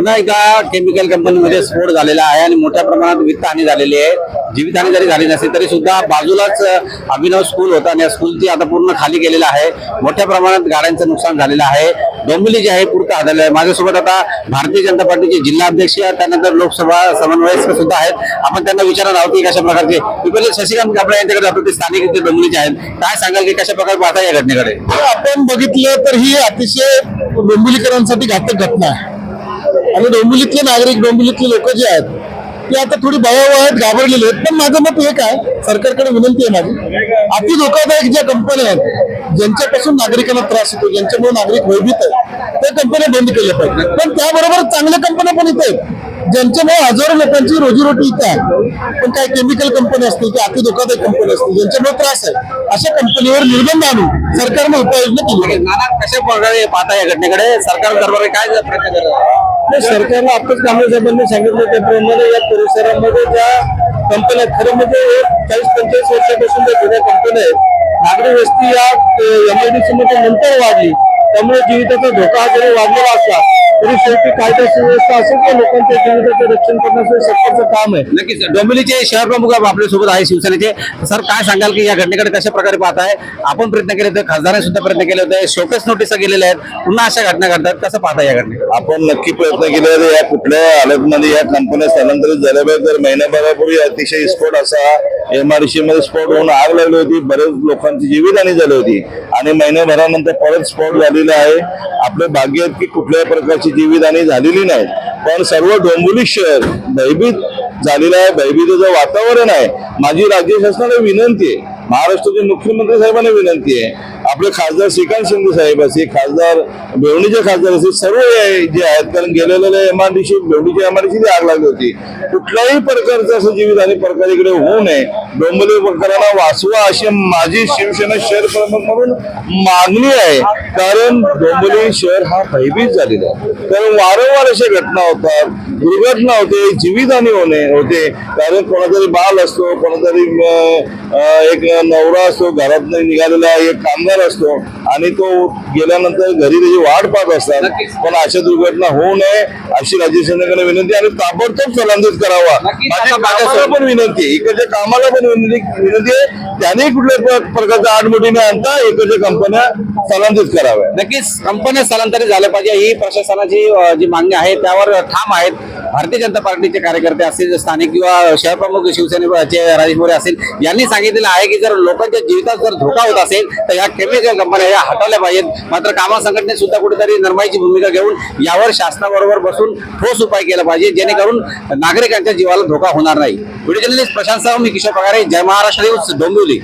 पुन्हा एकदा केमिकल कंपनीमध्ये स्फोट झालेला आहे आणि मोठ्या प्रमाणात वित्तहानी झालेली आहे. जीवितहानी जरी झाली नसली तरी सुद्धा बाजूलाच अभिनव स्कूल होता आणि या स्कूलची आता पूर्ण खाली गेलेलं आहे. मोठ्या प्रमाणात गाड्यांचं नुकसान झालेलं आहे. डोंबिवली जे आहे पुरतं हादरलं आहे माझ्यासोबत आता भारतीय जनता पार्टीचे जिल्हा अध्यक्ष त्यानंतर लोकसभा समन्वयक सुद्धा आहेत. आपण त्यांना विचारणार आहोत की कशा प्रकारचे मी पहिले शशिकांत कापडे यांच्याकडे जातो ते स्थानिक इथे डोंबिवलीचे आहेत. काय सांगाल की कशा प्रकारे पाहता या घटनेकडे? हो, आपण बघितलं तर ही अतिशय डोंबिवलीकरांसाठी घातक घटना आहे. आणि डोंबिवलीतले नागरिक डोंबिवलीतले लोक जे आहेत ते आता थोडी भयावह आहेत घाबरलेले आहेत. पण माझं मत एक आहे सरकारकडे विनंती आहे माझी. अति धोकादायक ज्या कंपन्या आहेत ज्यांच्यापासून नागरिकांना त्रास होतो ज्यांच्यामुळे नागरिक भयभीत आहेत त्या कंपन्या बंद केल्या पाहिजेत. पण त्याबरोबर चांगल्या कंपन्या पण इथे आहेत. ज्यांच्यामुळे हजारो लोकांची रोजीरोटी इथे आहे. पण काही केमिकल कंपनी असतील किंवा अति धोकादायक कंपनी असतील ज्यांच्यामुळे त्रास आहे अशा कंपनीवर निर्बंध आणून सरकारनं उपाययोजना केली पाहिजे. नाना कशा प्रकारे पाहता या घटनेकडे? सरकार दरबारी काय प्रयत्न करत सरकारनं आताच कांबळे साहेबांनी सांगितलं त्याप्रमाणे या परिसरामध्ये ज्या कंपन्या आहेत, खरं म्हणजे चाळीस पंचेचाळीस वर्षापासून ज्या जुन्या कंपन्या आहेत नागरी वस्ती या एमआयडीसी मध्ये नंतर वाढली. त्यामुळे जीविताचा धोका जरी वाढलेला असला तरी शेवटी कायदा सुव्यवस्था असेल तर लोकांच्या जीविताचं रक्षण करण्याचं सरकारचं काम आहे. नक्कीच डोंबिवलीचे शहर प्रमुख आपल्यासोबत आहे शिवसेनेचे. सर काय सांगाल की या घटनेकडे कशा प्रकारे पाहताय? आपण प्रयत्न केले होते खासदारांनी सुद्धा प्रयत्न केले होते शोकेस नोटीस गेलेल्या आहेत. पुन्हा अशा घटना घडतात कसं पाहता या घटने आपण नक्की प्रयत्न केले तर या कुठल्या हालतमध्ये या कंपन्या स्थलांतरित झाल्या पाहिजे तर महिन्याभरापूर्वी अतिशय स्फोट असा एमआरसी मध्ये स्फोट होऊन आग लागली होती. बरेच लोकांची जीवितहानी झाली होती. आणि महिन्याभरानंतर परत स्फोट झालेला आहे. आपले भाग्य की कुठल्याही प्रकारची जीवितहानी झालेली नाही. पण सर्व डोंबिवली शहर भयभीत झालेलं आहे. भयभीतीचं वातावरण आहे. माझी राज्य शासनाला विनंती आहे. महाराष्ट्राचे मुख्यमंत्री साहेबांना विनंती आहे. आपले खासदार श्रीकांत शिंदे साहेब असतील खासदार बेवणीचे खासदार असतील सर्व जे आहेत कारण गेलेल्या एमआरडीसी बेवणीच्या एमआरडीसी आग लागली होती. कुठल्याही प्रकारचं असं जीवितहानी प्रकार इकडे होऊ नये. डोंबिवली प्रकाराला वाचवा अशी माझी शिवसेना शहर प्रमुख म्हणून मागणी आहे. कारण डोंबली शहर हा भयभीत झालेला आहे. कारण वारंवार अशा घटना होतात. दुर्घटना होते जीवितहानी होणे होते. कारण कोणातरी बाल असतो कोणातरी एक नवरा असतो घरात निघालेला एक कामगार असतो आणि तो गेल्यानंतर घरी त्याची वाट पाहत असतात. पण अशा दुर्घटना होऊ नये अशी राज्य शासनाकडे विनंती आणि ताबडतोब स्थलांतरित करावा. माझ्या पण विनंती आहे. इकडच्या कामाला पण विनंती विनंती आहे. त्याने कुठल्या प्र- प्रकारच्या आडमुठीने आणता इकडच्या कंपन्या स्थलांतरित कराव्या. नक्कीच. कंपन्या स्थलांतरित झाल्या पाहिजे. ही प्रशासनाची जी मागणी आहे त्यावर ठाम आहेत. भारतीय जनता पार्टीचे कार्यकर्ते असतील स्थानिक किंवा शहर प्रमुख शिवसेनेचे राजेश मोरे असेल यांनी सांगितलेलं आहे की जर लोकांच्या जीवितात जर धोका होत असेल तर या केमिकल कंपन्या या हटवल्या पाहिजेत. मात्र कामा संघटने सुद्धा कुठेतरी नरमाईची भूमिका घेऊन यावर शासनाबरोबर बसून ठोस उपाय केला पाहिजे जेणेकरून नागरिकांच्या जीवाला धोका होणार नाही. व्हिडिओ जर्नलिस्ट प्रशांत साहू मी किशोर पगारे जय महाराष्ट्र न्यूज डोंबिवली.